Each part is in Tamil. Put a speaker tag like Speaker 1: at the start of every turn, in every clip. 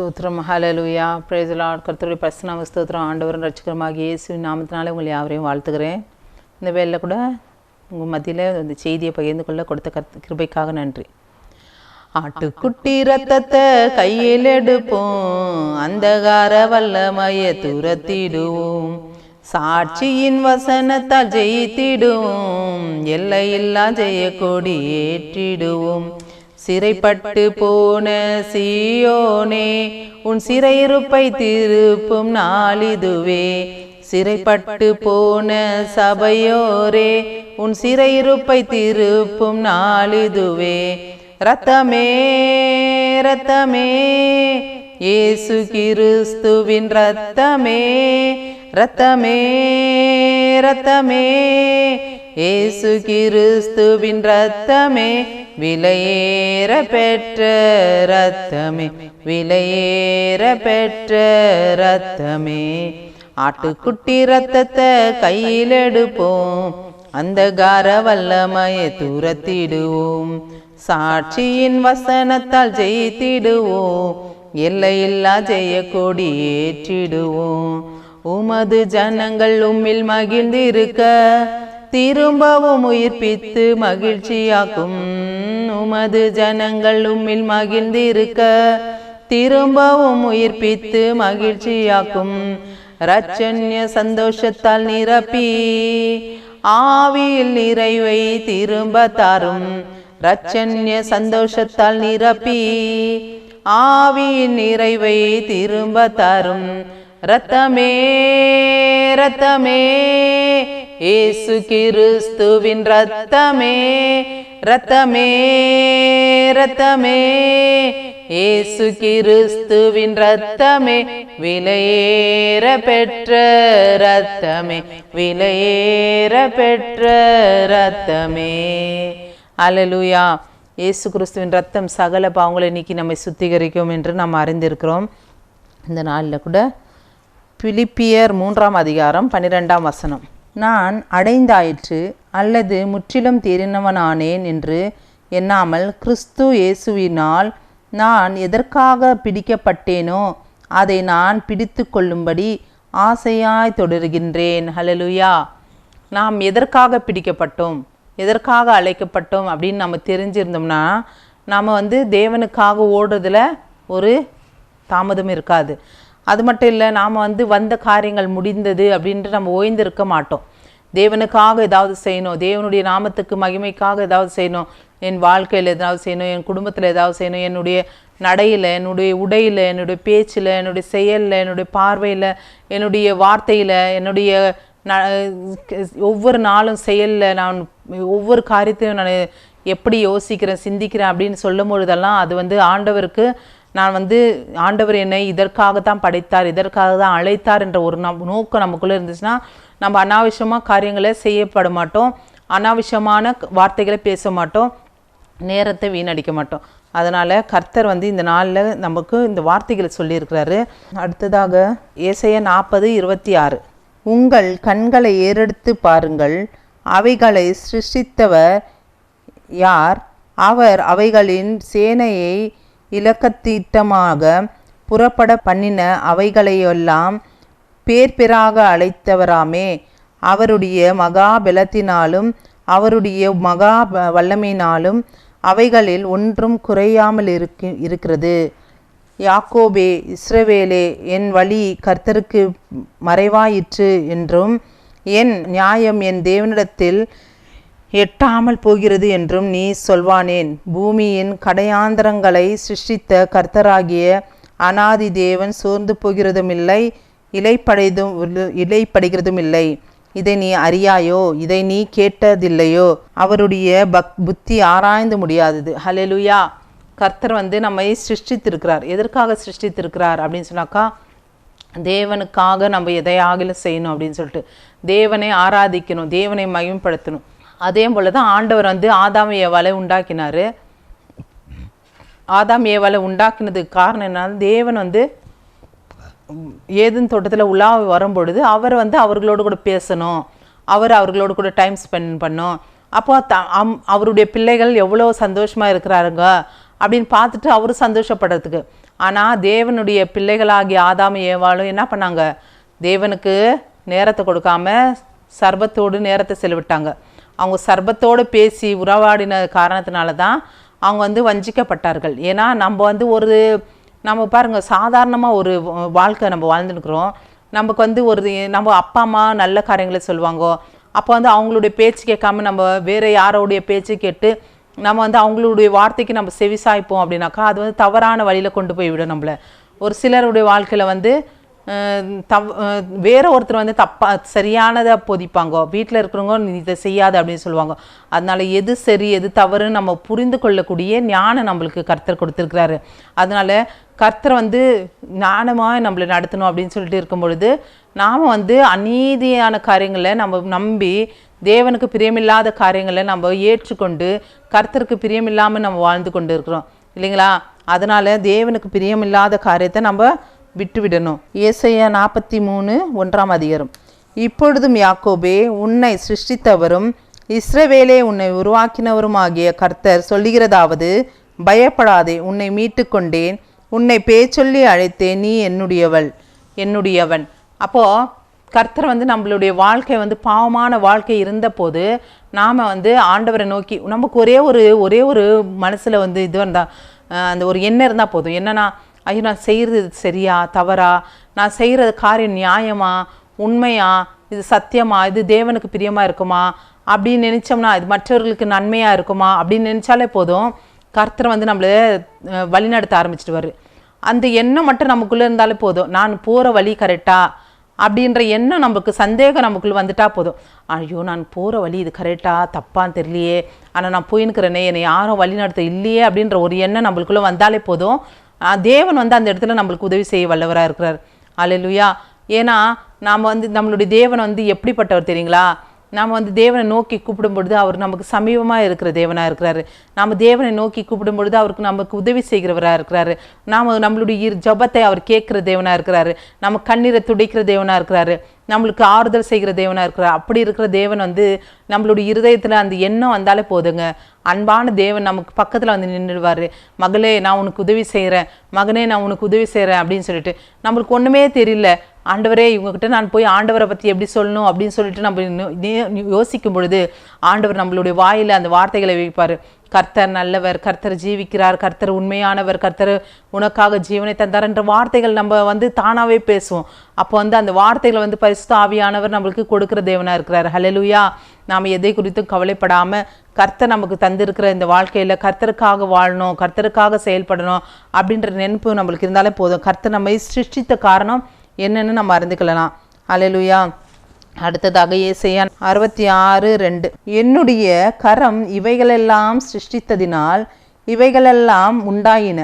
Speaker 1: ஸ்தோத்திரம். ஹலலூயா பிரேசலா கருத்துடைய lord. ஸ்தோத்திரம். ஆண்டவரும் ரட்சகருமாகிய இயேசுவின் நாமத்தினால உங்களை யாவரையும் வாழ்த்துக்கிறேன் இந்த வேலையில் கூட உங்கள் மத்தியில் அந்த செய்தியை பகிர்ந்து கொள்ள கொடுத்த கருத்து கிருபைக்காக நன்றி. ஆட்டுக்குட்டி ரத்தத்தை கையில் எடுப்போம். அந்தகார வல்லமைய துரத்திடுவோம். சாட்சியின் வசனத்தால் ஜெயித்திடுவோம். எல்லையில்லா ஜெயக்கொடி ஏற்றிடுவோம். சிறைப்பட்டு போன சீயோனே உன் சிறையிருப்பை திருப்பும் நாளிதுவே. சிறைப்பட்டு போன சபையோரே உன் சிறையிருப்பை திருப்பும் நாளிதுவே. ரத்தமே ரத்தமே இயேசு கிறிஸ்துவின் ரத்தமே ரத்தமே ரத்தமே இயேசு கிறிஸ்துவின் ரத்தமே விலையேற பெற்ற ரத்தமே விலையேற பெற்ற ரத்தமே ஆட்டுக்குட்டி ரத்தத்தை கையில் எடுப்போம் அந்த கார வல்லமையை தூரத்திடுவோம். சாட்சியின் வசனத்தால் ஜெயித்திடுவோம் எல்லையில்லா ஜெய கொடி ஏற்றிடுவோம். உமது ஜனங்கள் உம்மில் மகிழ்ந்திருக்க திரும்பவும் உயிர்ப்பித்து மகிழ்ச்சியாக்கும். உமது ஜனங்கள் உம்மில் மகிழ்ந்திருக்க. திரும்பவும் உயிர்ப்பித்து மகிழ்ச்சியாக்கும். ரச்சன்ய சந்தோஷத்தால் நிரப்பி. ஆவியில் நிறைவை திரும்ப தாரும். ரச்சன்ய சந்தோஷத்தால் நிரப்பி. ஆவியின் நிறைவை திரும்ப தரும். ரத்தமே ரத்தமே ஏசு கிறிஸ்துவின் ரத்தமே ரத்தமே ரத்தமே ஏசு கிறிஸ்துவின் ரத்தமே விலையேற பெற்ற ரத்தமே விலையேற பெற்ற ரத்தமே. அலலுயா இயேசு கிறிஸ்துவின் ரத்தம் சகல பாவங்களை நீக்கி நம்மை சுத்திகரிக்கும் என்று நாம் அறிந்திருக்கிறோம். இந்த நாளில் கூட பிலிப்பியர் மூன்றாம் அதிகாரம் பன்னிரெண்டாம் வசனம். நான் அடைந்தாயிற்று அல்லது முற்றிலும் தேறினவனானேன் என்று எண்ணாமல் கிறிஸ்து இயேசுவினால் நான் எதற்காக பிடிக்கப்பட்டேனோ அதை நான் பிடித்து கொள்ளும்படி ஆசையாய் தொடர்கின்றேன். ஹலலுயா நாம் எதற்காக பிடிக்கப்பட்டோம்? எதற்காக அழைக்கப்பட்டோம் அப்படின்னு நம்ம தெரிஞ்சிருந்தோம்னா நாம் வந்து தேவனுக்காக ஓடுறதுல ஒரு தாமதம் இருக்காது. அது மட்டும் இல்லை நாம் வந்து வந்த காரியங்கள் முடிந்தது அப்படின்ட்டு நம்ம ஓய்ந்திருக்க மாட்டோம். தேவனுக்காக ஏதாவது செய்யணும் தேவனுடைய நாமத்துக்கு மகிமைக்காக ஏதாவது செய்யணும் என் வாழ்க்கையில் ஏதாவது செய்யணும் என் குடும்பத்தில் ஏதாவது செய்யணும் என்னுடைய நடையில் என்னுடைய உடையில் என்னுடைய பேச்சில் என்னுடைய செயலில் என்னுடைய பார்வையில் என்னுடைய வார்த்தையில் என்னுடைய ந ஒவ்வொரு நாளும் செயலில் நான் ஒவ்வொரு காரியத்தையும் நான் எப்படி யோசிக்கிறேன் சிந்திக்கிறேன் அப்படின்னு சொல்லும் பொழுதெல்லாம் அது வந்து ஆண்டவருக்கு நான் வந்து ஆண்டவர் என்னை இதற்காக தான் படைத்தார் இதற்காக தான் அழைத்தார் என்ற ஒரு நம் நோக்கம் நமக்குள்ளே இருந்துச்சுன்னா நம்ம அனாவசியமாக காரியங்களை செய்யப்பட மாட்டோம் அனாவசியமான வார்த்தைகளை பேச மாட்டோம் நேரத்தை வீணடிக்க மாட்டோம். அதனால் கர்த்தர் வந்து இந்த நாளில் நமக்கு இந்த வார்த்தைகளை சொல்லியிருக்கிறாரு. அடுத்ததாக ஏசைய நாற்பது இருபத்தி ஆறு. உங்கள் கண்களை ஏறெடுத்து பாருங்கள் அவைகளை சிருஷ்டித்தவர் யார்? அவர் அவைகளின் சேனையை இலக்கத்திட்டமாக புறப்பட பண்ணின அவைகளையெல்லாம் பேர்பெறாக அழைத்தவராமே. அவருடைய மகா பலத்தினாலும் அவருடைய மகா வல்லமையினாலும் அவைகளில் ஒன்றும் குறையாமல் இருக்கு இருக்கிறது. யாக்கோபே இஸ்ரவேலே என் வழி கர்த்தருக்கு மறைவாயிற்று என்றும் என் நியாயம் என் தேவனிடத்தில் எட்டாமல் போகிறது என்றும் நீ சொல்வானேன். பூமியின் கடையாந்தரங்களை சிருஷ்டித்த கர்த்தராகிய அனாதி தேவன் சோர்ந்து போகிறதுமில்லை இலைப்படைதும் இலைப்படுகிறதும் இல்லை இதை நீ அறியாயோ? இதை நீ கேட்டதில்லையோ? அவருடைய பக் புத்தி ஆராய்ந்து முடியாதது. ஹலெலுயா கர்த்தர் வந்து நம்மை சிருஷ்டித்திருக்கிறார். எதற்காக சிருஷ்டித்திருக்கிறார் அப்படின்னு சொன்னாக்கா தேவனுக்காக நம்ம எதையாகிலும் செய்யணும் அப்படின்னு சொல்லிட்டு. தேவனை ஆராதிக்கணும் தேவனை மயம்படுத்தணும் அதே போல தான் ஆண்டவர் வந்து ஆதாம் ஏவாலை உண்டாக்கினார். ஆதாம் ஏவாலை உண்டாக்கினதுக்கு காரணம் என்னன்னா தேவன் வந்து ஏதுன்னு தோட்டத்தில் உலா வரும்பொழுது அவர் வந்து அவர்களோடு கூட பேசணும். அவர் அவர்களோடு கூட டைம் ஸ்பெண்ட் பண்ணும். அப்போ த அம் அவருடைய பிள்ளைகள் எவ்வளோ சந்தோஷமாக இருக்கிறாருங்க? அப்படின்னு பார்த்துட்டு அவரும் சந்தோஷப்படுறதுக்கு. ஆனால் தேவனுடைய பிள்ளைகளாகிய ஆதாம் ஏவாலும் என்ன பண்ணாங்க? தேவனுக்கு நேரத்தை கொடுக்காம சர்வத்தோடு நேரத்தை செலவிட்டாங்க. அவங்க சர்பத்தோடு பேசி உறவாடின காரணத்தினால தான் அவங்க வந்து வஞ்சிக்கப்பட்டார்கள். ஏன்னா நம்ம வந்து ஒரு நம்ம பாருங்கள் சாதாரணமாக ஒரு வாழ்க்கை நம்ம வாழ்ந்துருக்குறோம் நமக்கு வந்து ஒரு நம்ம அப்பா அம்மா நல்ல காரியங்களை சொல்லுவாங்க அப்போ வந்து அவங்களுடைய பேச்சு கேட்காம நம்ம வேறு யாரோடைய பேச்சு கேட்டு நம்ம வந்து அவங்களுடைய வார்த்தைக்கு நம்ம செவிசாய்ப்போம் அப்படின்னாக்கா அது வந்து தவறான வழியில் கொண்டு போய் விடும் நம்மளை. ஒரு சிலருடைய வாழ்க்கையில் வந்து தவ் வேறு வேற ஒருத்தர் வந்து தப்பாக சரியானதை போதிப்பாங்க. வீட்டில் இருக்கிறவங்க நீ இதை செய்யாது அப்படின்னு சொல்லுவாங்க. அதனால் எது சரி எது தவறுன்னு நம்ம புரிந்து கொள்ளக்கூடிய ஞானம் நம்மளுக்கு கர்த்தர் கொடுத்துருக்கிறாரு. அதனால் கர்த்தர் வந்து ஞானமாக நம்மளை நடத்தணும் அப்படின்னு சொல்லிட்டு இருக்கும் பொழுது நாம் வந்து அநீதியான காரியங்களை நம்ம நம்பி தேவனுக்கு பிரியமில்லாத காரியங்களை நம்ம ஏற்றுக்கொண்டு கர்த்தருக்கு பிரியமில்லாமல் நம்ம வாழ்ந்து கொண்டு இருக்கிறோம். இல்லைங்களா? அதனால் தேவனுக்கு பிரியமில்லாத காரியத்தை நம்ம விட்டுவிடணும். ஏசையா நாற்பத்தி மூணு ஒன்றாம் அதிகாரம். இப்பொழுதும் யாக்கோபே உன்னை சிருஷ்டித்தவரும் இஸ்ரவேலே உன்னை உருவாக்கினவருமாகிய கர்த்தர் சொல்லுகிறதாவது பயப்படாதே உன்னை மீட்டு கொண்டேன் உன்னை பேச்சொல்லி அழைத்தேன் நீ என்னுடையவள் என்னுடையவன். அப்போது கர்த்தர் வந்து நம்மளுடைய வாழ்க்கை வந்து பாவமான வாழ்க்கை இருந்தபோது நாம் வந்து ஆண்டவரை நோக்கி நமக்கு ஒரே ஒரு ஒரே ஒரு மனசில் வந்து இது இருந்தால் அந்த ஒரு எண்ணம் இருந்தால் போதும். என்னன்னா ஐயோ நான் செய்கிறது சரியா தவறா? நான் செய்கிற காரியம் நியாயமா? உண்மையா? இது சத்தியமா? இது தேவனுக்கு பிரியமாக இருக்குமா? அப்படின்னு நினச்சோம்னா இது மற்றவர்களுக்கு நன்மையாக இருக்குமா? அப்படின்னு நினச்சாலே போதும் கர்த்தர் வந்து நம்மளை வழிநடத்த ஆரம்பிச்சிடுவார். அந்த எண்ணம் மட்டும் நமக்குள்ளே இருந்தாலே போதும். நான் போகிற வழி கரெக்டாக அப்படின்ற எண்ணம் நமக்கு சந்தேகம் நமக்குள்ளே வந்துட்டா போதும். ஐயோ நான் போகிற வழி இது கரெக்டாக தப்பான்னு தெரியலையே. ஆனால் நான் போயின்னுக்கிறேனே என்னை யாரும் வழி நடத்த இல்லையே அப்படின்ற ஒரு எண்ணம் நம்மளுக்குள்ளே வந்தாலே போதும். தேவன் வந்து அந்த இடத்துல நம்மளுக்கு உதவி செய்ய வல்லவராக இருக்கிறார். அல்லேலூயா ஏன்னா நாம் வந்து நம்மளுடைய தேவன் வந்து எப்படிப்பட்டவர் தெரியுங்களா? நாம் வந்து தேவனை நோக்கி கூப்பிடும் பொழுது அவர் நமக்கு சமீபமாக இருக்கிற தேவனாக இருக்கிறாரு. நாம் தேவனை நோக்கி கூப்பிடும் பொழுது அவருக்கு நமக்கு உதவி செய்கிறவராக இருக்கிறாரு. நாம் நம்மளுடைய இரு ஜபத்தை அவர் கேட்குற தேவனாக இருக்கிறாரு. நம்ம கண்ணீரை துடைக்கிற தேவனாக இருக்கிறாரு. நம்மளுக்கு ஆறுதல் செய்கிற தேவனாக இருக்கிறார். அப்படி இருக்கிற தேவன் வந்து நம்மளுடைய இருதயத்தில் அந்த எண்ணம் வந்தாலே போதுங்க. அன்பான தேவன் நமக்கு பக்கத்தில் வந்து நின்றுடுவார் மகளே நான் உனக்கு உதவி செய்கிறேன் மகனே நான் உனக்கு உதவி செய்கிறேன் அப்படின்னு சொல்லிட்டு நம்மளுக்கு ஒன்றுமே தெரியல. ஆண்டவரே இவங்ககிட்ட நான் போய் ஆண்டவரை பற்றி எப்படி சொல்லணும் அப்படின்னு சொல்லிட்டு நம்ம யோசிக்கும் பொழுது ஆண்டவர் நம்மளுடைய வாயில் அந்த வார்த்தைகளை வைப்பார். கர்த்தர் நல்லவர் கர்த்தர் ஜீவிக்கிறார் கர்த்தர் உண்மையானவர் கர்த்தர் உனக்காக ஜீவனை தந்தார் என்ற வார்த்தைகள் நம்ம வந்து தானாகவே பேசுவோம். அப்போ வந்து அந்த வார்த்தைகளை வந்து பரிசுத்த ஆவியானவர் நம்மளுக்கு கொடுக்குற தேவனாக இருக்கிறார். ஹலலுயா நாம் எதை குறித்தும் கவலைப்படாமல் கர்த்தர் நமக்கு தந்திருக்கிற இந்த வாழ்க்கையில் கர்த்தருக்காக வாழணும் கர்த்தருக்காக செயல்படணும் அப்படின்ற நினைப்பு நம்மளுக்கு இருந்தாலே போதும். கர்த்தர் நம்மை சிருஷ்டித்த காரணம் என்னென்னு நம்ம அறிந்துக்கலாம் அலையலுயா அடுத்ததாக ஏசையா அறுபத்தி ஆறு ரெண்டு. என்னுடைய கரம் இவைகளெல்லாம் சிருஷ்டித்ததினால் இவைகளெல்லாம் உண்டாயின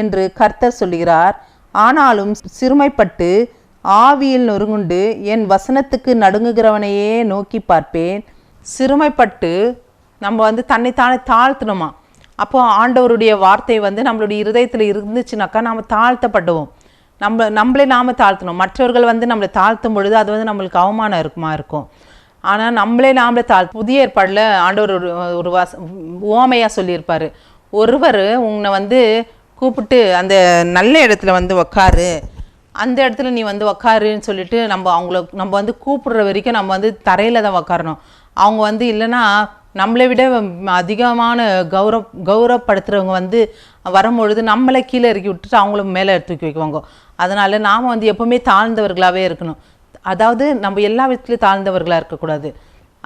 Speaker 1: என்று கர்த்தர் சொல்கிறார். ஆனாலும் சிறுமைப்பட்டு ஆவியில் நொறுங்குண்டு என் வசனத்துக்கு நடுங்குகிறவனையே நோக்கி பார்ப்பேன். சிறுமைப்பட்டு நம்ம வந்து தன்னைத்தானே தாழ்த்தணுமா? அப்போ ஆண்டவருடைய வார்த்தை வந்து நம்மளுடைய இருதயத்தில் இருந்துச்சுனாக்கா நாம் தாழ்த்தப்படுவோம். நம்ம நம்மளே நாம தாழ்த்தணும். மற்றவர்கள் வந்து நம்மளை தாழ்த்தும் பொழுது அது வந்து நம்மளுக்கு அவமானம் இருக்குமா இருக்கும். ஆனால் நம்மளே நாமளே தாழ் புதிய ஏற்பாடில் ஆண்டவர் ஒரு ஒரு வாச ஓமையாக சொல்லியிருப்பார். ஒருவர் உன்னை வந்து கூப்பிட்டு அந்த நல்ல இடத்துல வந்து உக்காரு. அந்த இடத்துல நீ வந்து உக்காருன்னு சொல்லிட்டு நம்ம அவங்கள நம்ம வந்து கூப்பிடுற வரைக்கும் நம்ம வந்து தரையில் தான் உக்காரணும். அவங்க வந்து இல்லைன்னா நம்மளை விட அதிகமான கௌரவ கௌரவப்படுத்துகிறவங்க வந்து வரும்பொழுது நம்மளை கீழே இறக்கி விட்டுட்டு அவங்கள மேலே தூக்கி வைக்குவாங்க. அதனால் நாம் வந்து எப்போவுமே தாழ்ந்தவர்களாகவே இருக்கணும். அதாவது நம்ம எல்லா விதத்துலையும் தாழ்ந்தவர்களாக இருக்கக்கூடாது.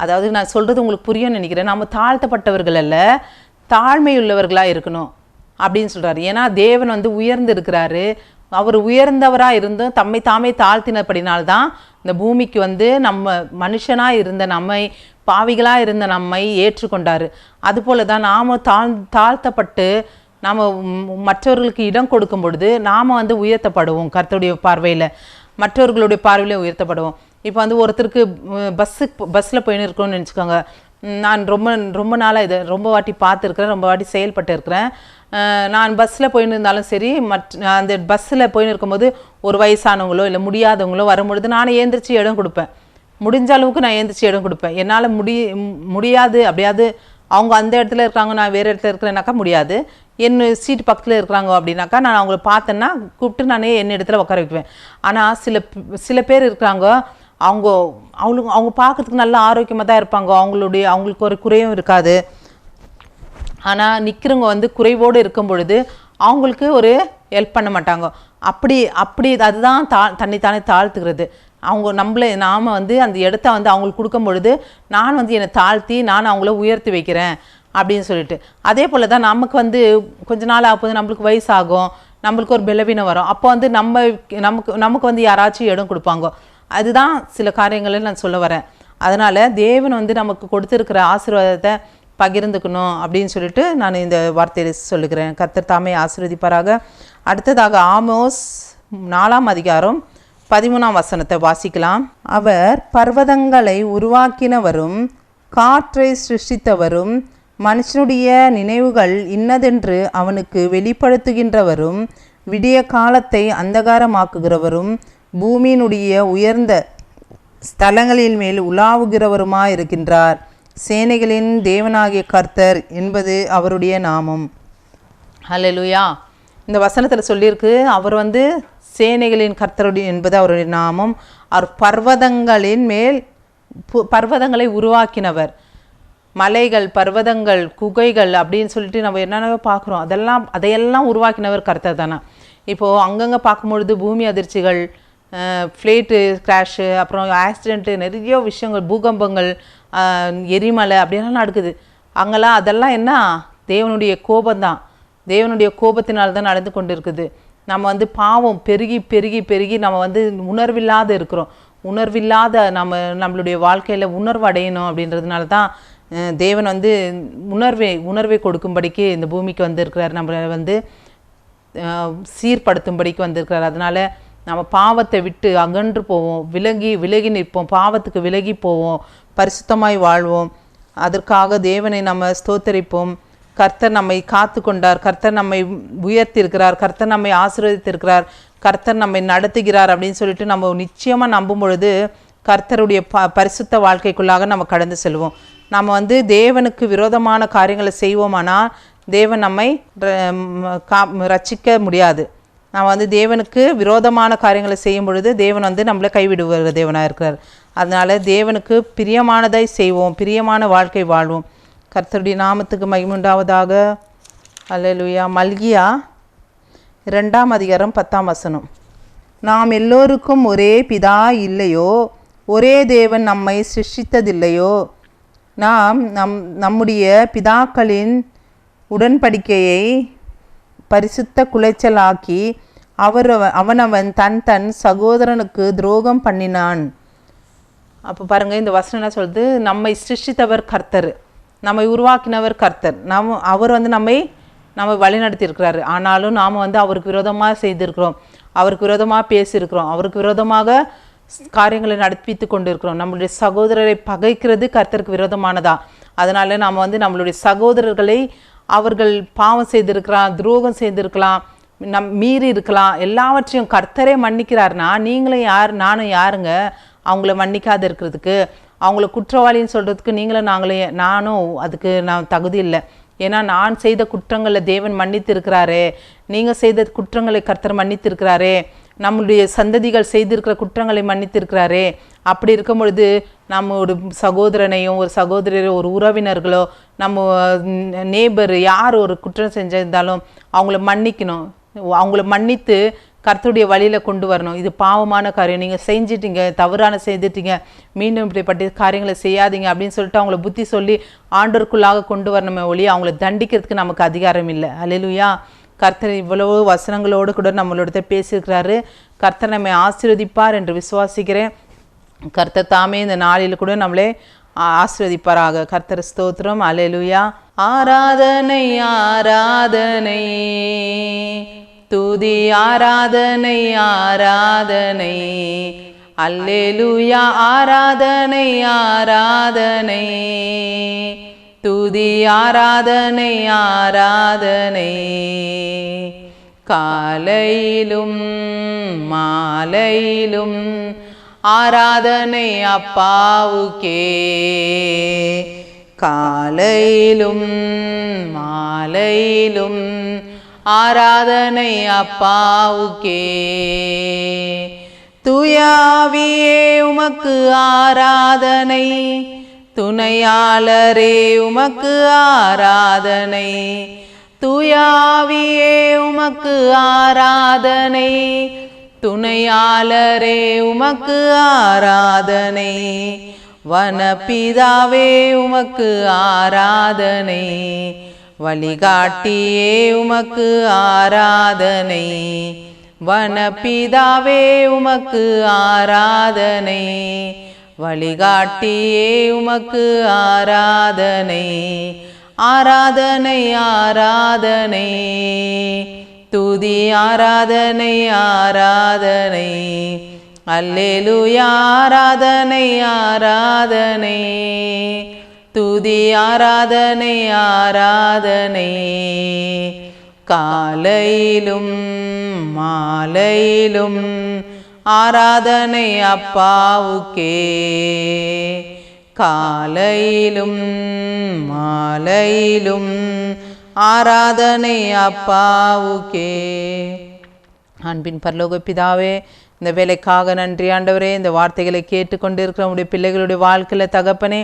Speaker 1: அதாவது நான் சொல்கிறது உங்களுக்கு புரியும்னு நினைக்கிறேன். நம்ம தாழ்த்தப்பட்டவர்கள் அல்ல தாழ்மையுள்ளவர்களாக இருக்கணும் அப்படின்னு சொல்கிறாரு ஏன்னா தேவன் வந்து உயர்ந்து இருக்கிறாரு. அவர் உயர்ந்தவராக இருந்தும் தம்மை தாமே தாழ்த்தினபடினால்தான் இந்த பூமிக்கு வந்து நம்ம மனுஷனாக இருந்த நம்மை பாவிகளாக இருந்த நம்மை ஏற்றுக்கொண்டார். அதுபோல தான் நாம தாழ் தாழ்த்தப்பட்டு நாம் மற்றவர்களுக்கு இடம் கொடுக்கும் பொழுது நாம் வந்து உயர்த்தப்படுவோம். கருத்துடைய பார்வையில் மற்றவர்களுடைய பார்வையில் உயர்த்தப்படுவோம். இப்போ வந்து ஒருத்தருக்கு பஸ்ஸு பஸ்ஸில் போயின்னு இருக்கணும்னு நினச்சிக்கோங்க. நான் ரொம்ப ரொம்ப நாளாக இதை ரொம்ப வாட்டி பார்த்துருக்குறேன் ரொம்ப வாட்டி செயல்பட்டு இருக்கிறேன் நான் பஸ்ஸில் போயின்னு இருந்தாலும் சரி மற்ற அந்த பஸ்ஸில் போயின்னு இருக்கும்போது ஒரு வயசானவங்களோ இல்லை முடியாதவங்களோ வரும்பொழுது நானே ஏந்திரிச்சு இடம் கொடுப்பேன். முடிஞ்ச அளவுக்கு நான் ஏந்திரிச்சு இடம் கொடுப்பேன். என்னால் முடி முடியாது அப்படியாது அவங்க அந்த இடத்துல இருக்காங்க நான் வேறு இடத்துல இருக்கிறேனாக்கா முடியாது. என் சீட் பக்கத்தில் இருக்கிறாங்க அப்படின்னாக்கா நான் அவங்கள பார்த்தேன்னா கூப்பிட்டு நானே என் இடத்துல உட்கார வைக்குவேன் ஆனால் சில சில பேர் இருக்கிறாங்க அவங்க அவங்களுக்கு அவங்க பார்க்கறதுக்கு நல்ல ஆரோக்கியமாக தான் இருப்பாங்க. அவங்களுடைய அவங்களுக்கு ஒரு குறையும் இருக்காது. ஆனால் நிற்கிறவங்க வந்து குறைவோடு இருக்கும் பொழுது அவங்களுக்கு ஒரு ஹெல்ப் பண்ண மாட்டாங்க. அப்படி அப்படி அதுதான் தா தன்னைத்தானே தானே தாழ்த்துக்கிறது அவங்க நம்மளை நாம் வந்து அந்த இடத்த வந்து அவங்களுக்கு கொடுக்கும் பொழுது நான் வந்து என்னை தாழ்த்தி நான் அவங்கள உயர்த்தி வைக்கிறேன் அப்படின்னு சொல்லிட்டு. அதே போல் தான் நமக்கு வந்து கொஞ்ச நாள் ஆகும்போது நம்மளுக்கு வயசாகும் நம்மளுக்கு ஒரு பலவீனம் வரும். அப்போ வந்து நம்ம நமக்கு நமக்கு வந்து யாராச்சும் இடம் கொடுப்பாங்க. அதுதான் சில காரியங்களில் நான் சொல்ல வரேன். அதனால் தேவன் வந்து நமக்கு கொடுத்துருக்கிற ஆசீர்வாதத்தை பகிர்ந்துக்கணும் அப்படின்னு சொல்லிட்டு நான் இந்த வார்த்தையை சொல்லுகிறேன். கர்த்தர் தாமே ஆசீர்வதிப்பாராக. அடுத்ததாக ஆமோஸ் நாலாம் அதிகாரம் பதிமூணாம் வசனத்தை வாசிக்கலாம். அவர் பர்வதங்களை உருவாக்கினவரும் காற்றை சிருஷ்டித்தவரும் மனுஷனுடைய நினைவுகள் இன்னதென்று அவனுக்கு வெளிப்படுத்துகின்றவரும் விடிய காலத்தை அந்தகாரமாக்குகிறவரும் பூமியினுடைய உயர்ந்த ஸ்தலங்களின் மேல் உலாவுகிறவருமாயிருக்கின்றார். சேனைகளின் தேவனாகிய கர்த்தர் என்பது அவருடைய நாமம். ஹalleluya. இந்த வசனத்தில் சொல்லியிருக்கு அவர் வந்து சேனைகளின் கர்த்தருடைய என்பது அவருடைய நாமம். அவர் பர்வதங்களின் மேல் பு- பர்வதங்களை உருவாக்கினவர். மலைகள் பர்வதங்கள் குகைகள் அப்படின்னு சொல்லிட்டு நம்ம என்னென்ன பார்க்குறோம். அதெல்லாம் அதையெல்லாம் உருவாக்கினவர் கர்த்தர் தானே? இப்போது அங்கங்கே பார்க்கும்பொழுது பூமி அதிர்ச்சிகள் ஃப்ளேட்டு கிராஷு அப்புறம் ஆக்சிடெண்ட்டு நிறைய விஷயங்கள் பூகம்பங்கள் எரிமலை அப்படியெல்லாம் நடக்குது. அங்கெல்லாம் அதெல்லாம் என்ன? தேவனுடைய கோபம்தான். தேவனுடைய கோபத்தினால் தான் நடந்து கொண்டு இருக்குது நம்ம வந்து பாவம் பெருகி பெருகி பெருகி நம்ம வந்து உணர்வில்லாத இருக்கிறோம். உணர்வில்லாத நம்ம நம்மளுடைய வாழ்க்கையில் உணர்வு அடையணும் அப்படின்றதுனால தான் தேவன் வந்து உணர்வை உணர்வை கொடுக்கும்படிக்கு இந்த பூமிக்கு வந்திருக்கிறார். நம்மளை வந்து சீர்படுத்தும்படிக்கு வந்திருக்கிறார். அதனால் நம்ம பாவத்தை விட்டு அகன்று போவோம். விலகி விலகி நிற்போம். பாவத்துக்கு விலகி போவோம். பரிசுத்தமாய் வாழ்வோம். அதற்காக தேவனை நம்ம ஸ்தோத்தரிப்போம். கர்த்தர் நம்மை காத்து கொண்டார் கர்த்தர் நம்மை உயர்த்தியிருக்கிறார் கர்த்தர் நம்மை ஆசீர்வதித்திருக்கிறார் கர்த்தர் நம்மை நடத்துகிறார் அப்படின்னு சொல்லிட்டு நம்ம நிச்சயமாக நம்பும் பொழுது கர்த்தருடைய ப பரிசுத்த வாழ்க்கைக்குள்ளாக நம்ம கடந்து செல்வோம். நம்ம வந்து தேவனுக்கு விரோதமான காரியங்களை செய்வோமானால் தேவன் நம்மை ர- கா ரட்சிக்க முடியாது. நம்ம வந்து தேவனுக்கு விரோதமான காரியங்களை செய்யும் பொழுது தேவன் வந்து நம்மளை கைவிடுவார் தேவனாக இருக்கிறார். அதனால் தேவனுக்கு பிரியமானதை செய்வோம் பிரியமான வாழ்க்கை வாழ்வோம். கர்த்தருடைய நாமத்துக்கு மகிமுண்டாவதாக அல்லலுயா மல்கியா இரண்டாம் அதிகாரம் பத்தாம் வசனம். நாம் எல்லோருக்கும் ஒரே பிதா இல்லையோ? ஒரே தேவன் நம்மை சிருஷ்டித்ததில்லையோ? நாம் நம் நம்முடைய பிதாக்களின் உடன்படிக்கையை பரிசுத்த குலைச்சலாக்கி அவர் அவனவன் தன் தன் சகோதரனுக்கு துரோகம் பண்ணினான். அப்போ பாருங்க இந்த வசனம் என்ன சொல்லுது? நம்மை சிருஷ்டித்தவர் கர்த்தர். நம்மை உருவாக்கினவர் கர்த்தர். நாம் அவர் வந்து நம்மை நம்ம வழிநடத்தியிருக்கிறாரு. ஆனாலும் நாம் வந்து அவருக்கு விரோதமாக செய்திருக்கிறோம். அவருக்கு விரோதமாக பேசியிருக்கிறோம். அவருக்கு விரோதமாக காரியங்களை நடப்பித்து கொண்டு இருக்கிறோம் நம்மளுடைய சகோதரரை பகைக்கிறது கர்த்தருக்கு விரோதமானதா? அதனால் நாம் வந்து நம்மளுடைய சகோதரர்களை அவர்கள் பாவம் செய்திருக்கலாம் துரோகம் செய்திருக்கலாம் நம் மீறி இருக்கலாம். எல்லாவற்றையும் கர்த்தரே மன்னிக்கிறார்னா நீங்களும் யார் நானும் யாருங்க? அவங்கள மன்னிக்காத இருக்கிறதுக்கு அவங்கள குற்றவாளின்னு சொல்கிறதுக்கு நீங்களும் நாங்களே நானும் அதுக்கு நான் தகுதி இல்லை. ஏன்னா நான் செய்த குற்றங்களை தேவன் மன்னித்து இருக்கிறாரே நீங்கள் செய்த குற்றங்களை கர்த்தர் மன்னித்து இருக்கிறாரே நம்முடைய சந்ததிகள் செய்திருக்கிற குற்றங்களை மன்னித்திருக்கிறாரே. அப்படி இருக்கும் பொழுது நம்ம ஒரு சகோதரனையும் ஒரு சகோதரரோ ஒரு உறவினர்களோ நம்ம நேபர் யார் ஒரு குற்றம் செஞ்சிருந்தாலும் அவங்கள மன்னிக்கணும். அவங்கள மன்னித்து கர்த்தருடைய வழியில் கொண்டு வரணும். இது பாவமான காரியம். நீங்கள் செஞ்சிட்டீங்க தவறான செய்துட்டீங்க மீண்டும் இப்படிப்பட்ட காரியங்களை செய்யாதீங்க அப்படின்னு சொல்லிட்டு அவங்கள புத்தி சொல்லி ஆண்டோருக்குள்ளாக கொண்டு வரணுமே ஒழிய அவங்கள தண்டிக்கிறதுக்கு நமக்கு அதிகாரம் இல்லை. அலையிலுயா கர்த்தர் இவ்வளவு வசனங்களோடு கூட நம்மளோட பேசியிருக்கிறாரு. கர்த்தர் நம்மை ஆசீர்வதிப்பார் என்று விசுவாசிக்கிறேன். கர்த்தர் தாமே இந்த நாளில் கூட நம்மளே ஆஸ்வதிப்பாராக கர்த்தர் ஸ்தோத்திரம். அலேலுயா ஆராதனை ஆராதனை. துதி ஆராதனை ஆராதனை. அல்லேலூயா ஆராதனை ஆராதனை. துதி ஆராதனை ஆராதனை. காலையிலும் மாலையிலும் ஆராதனை அப்பாவுக்கே. காலையிலும் மாலையிலும் ஆராதனை அப்பாவுக்கே. துயாவியே உமக்கு ஆராதனை. துணையாளரே உமக்கு ஆராதனை. துயாவியே உமக்கு ஆராதனை. துணையாளரே உமக்கு ஆராதனை. வனப்பிதாவே உமக்கு ஆராதனை. வழிகாட்டியே உமக்கு ஆராதனை. வனப்பிதாவே உமக்கு ஆராதனை. வழிகாட்டியே உமக்கு ஆராதனை. ஆராதனை ஆராதனை. துதி ஆராதனை ஆராதனை. அல்லேலூயா ஆராதனை ஆராதனை. துதி ஆராதனை ஆராதனை. காலையிலும் மாலையிலும் ஆராதனை அப்பாவுக்கே. காலையிலும் மாலையிலும் ஆராதனை அப்பாவுக்கே. அன்பின் பரலோக பிதாவே இந்த வேலைக்காக நன்றி ஆண்டவரே. இந்த வார்த்தைகளை கேட்டுக்கொண்டிருக்கிற உடைய பிள்ளைகளுடைய வாழ்க்கையில் தகப்பனே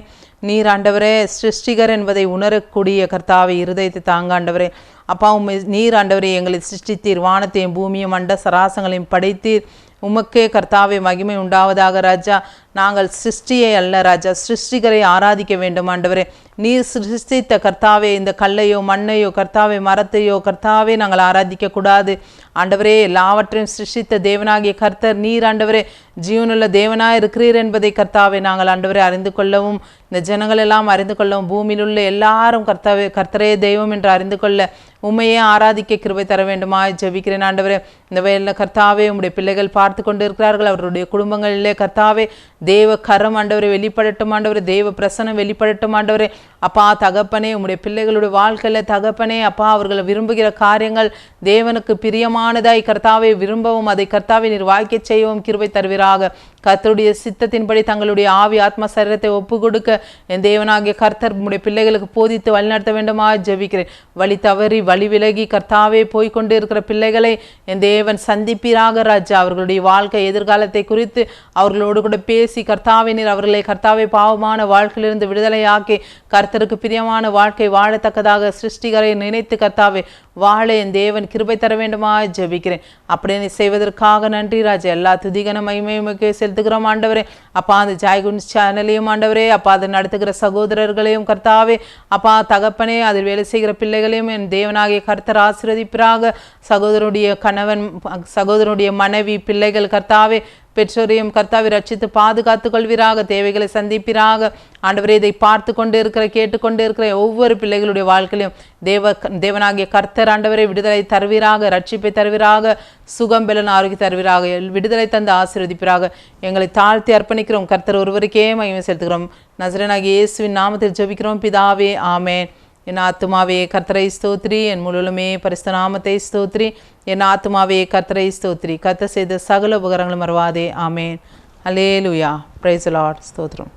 Speaker 1: நீர் ஆண்டவரே சிருஷ்டிகர் என்பதை உணரக்கூடிய கர்த்தாவை இருதயத்தை தாங்க ஆண்டவரே. அப்பாவும் நீர் ஆண்டவரே எங்களை சிருஷ்டித்தீர். வானத்தையும் பூமியும் அண்ட சராசங்களையும் படைத்தீர். உமக்கே கர்த்தாவை மகிமை உண்டாவதாக ராஜா. நாங்கள் சிருஷ்டியை அல்ல ராஜா சிருஷ்டிகரை ஆராதிக்க வேண்டும் ஆண்டவரே. நீர் சிருஷ்டித்த கர்த்தாவே இந்த கல்லையோ மண்ணையோ கர்த்தாவே மரத்தையோ கர்த்தாவே நாங்கள் ஆராதிக்க கூடாது. ஆண்டவரே எல்லாவற்றையும் சிருஷ்டித்த தேவனாகிய கர்த்தர் நீர் ஆண்டவரே. ஜீவனுள்ள தேவனாக இருக்கிறீர் என்பதை கர்த்தாவே நாங்கள் ஆண்டவரே அறிந்து கொள்ளவும் இந்த ஜனங்கள் எல்லாம் அறிந்து கொள்ளவும் பூமியில் உள்ள எல்லாரும் கர்த்தாவே கர்த்தரே தெய்வம் என்று அறிந்து கொள்ள உண்மையே ஆராதிக்க கிருபை தர வேண்டுமா ஜெபிக்கிறேன் ஆண்டவரே. இந்த வயலில் கர்த்தாவே உங்களுடைய பிள்ளைகள் பார்த்து கொண்டு இருக்கிறார்கள் அவருடைய குடும்பங்களிலே கர்த்தாவே தேவ கரம் ஆண்டவரை வெளிப்படட்டும் ஆண்டவர் தேவ பிரசனம் வெளிப்படட்டும் ஆண்டவர். அப்பா தகப்பனே உங்களுடைய பிள்ளைகளுடைய வாழ்க்கையில் தகப்பனே அப்பா அவர்களை விரும்புகிற காரியங்கள் தேவனுக்கு பிரியமானதாய் கர்த்தாவை விரும்பவும் அதை கர்த்தாவை நீர் செய்யவும் கிருவை தருவீராக. கர்த்தருடைய சித்தத்தின்படி தங்களுடைய ஆவி ஆத்ம சரீரத்தை ஒப்பு கொடுக்க என் தேவனாகிய கர்த்தர் உடைய பிள்ளைகளுக்கு போதித்து வழிநடத்த வேண்டுமா ஜெபிக்கிறேன். வழி தவறி வழி விலகி கர்த்தாவே போய்கொண்டு இருக்கிற பிள்ளைகளை என் தேவன் சந்திப்பீராக ராஜா. அவர்களுடைய வாழ்க்கை எதிர்காலத்தை குறித்து அவர்களோடு கூட பேசி கர்த்தாவினர் அவர்களை கர்த்தாவை பாவமான வாழ்க்கையிலிருந்து விடுதலையாக்கி கர்த்தருக்கு பிரியமான வாழ்க்கை வாழத்தக்கதாக சிருஷ்டிகரை நினைத்து கர்த்தாவே வாழ என் தேவன் கிருபை தர வேண்டுமா ஜெபிக்கிறேன். அப்படி செய்வதற்காக நன்றி ராஜா. எல்லா துதிகன மகிமையுமக்கு செலுத்துகிறோம் ஆண்டவரே. அப்பா அந்த ஜாய்குன்ஸ் சேனலையும் ஆண்டவரே. அப்பா அதை நடத்துகிற சகோதரர்களையும் கர்த்தாவே. அப்பா தகப்பனே அதில் வேலை செய்கிற பிள்ளைகளையும் என் தேவனாகிய கர்த்தர் ஆசிரதிப்பிறாக சகோதரனுடைய கணவன் சகோதரனுடைய மனைவி பிள்ளைகள் கர்த்தாவே. பெற்றோரையும் கர்த்தாவை ரட்சித்து பாதுகாத்து கொள்வீராக தேவைகளை சந்திப்பீராக. ஆண்டவரே இதை பார்த்து கொண்டு இருக்கிற கேட்டுக்கொண்டு இருக்கிற ஒவ்வொரு பிள்ளைகளுடைய வாழ்க்கையிலும் தேவ தேவனாகிய கர்த்தர் ஆண்டவரை விடுதலை தருவீராக ரட்சிப்பை தருவீராக சுகம் பெலன் ஆரோக்கிய தருவீராக விடுதலை தந்து ஆசீர்வதிப்பீராக. எங்களை தாழ்த்தி அர்ப்பணிக்கிறோம். கர்த்தர் ஒருவருக்கே மகிமை செலுத்துகிறோம். நசரனாகிய இயேசுவின் நாமத்தில் ஜெபிக்கிறோம். பிதாவே ஆமேன். என் ஆத்துமாவே கர்த்தரை ஸ்தோத்ரி என் முழுலுமே பரிசுத்த நாமத்தை ஸ்தோத்ரி என் ஆத்துமாவே கர்த்தரை ஸ்தோத்ரி கர்த்தர் செய்த சகல உபகரங்களும் மறவாதே. ஆமேன். அலேலுயா பிரைஸ் லார்ட் ஸ்தோத்ரம்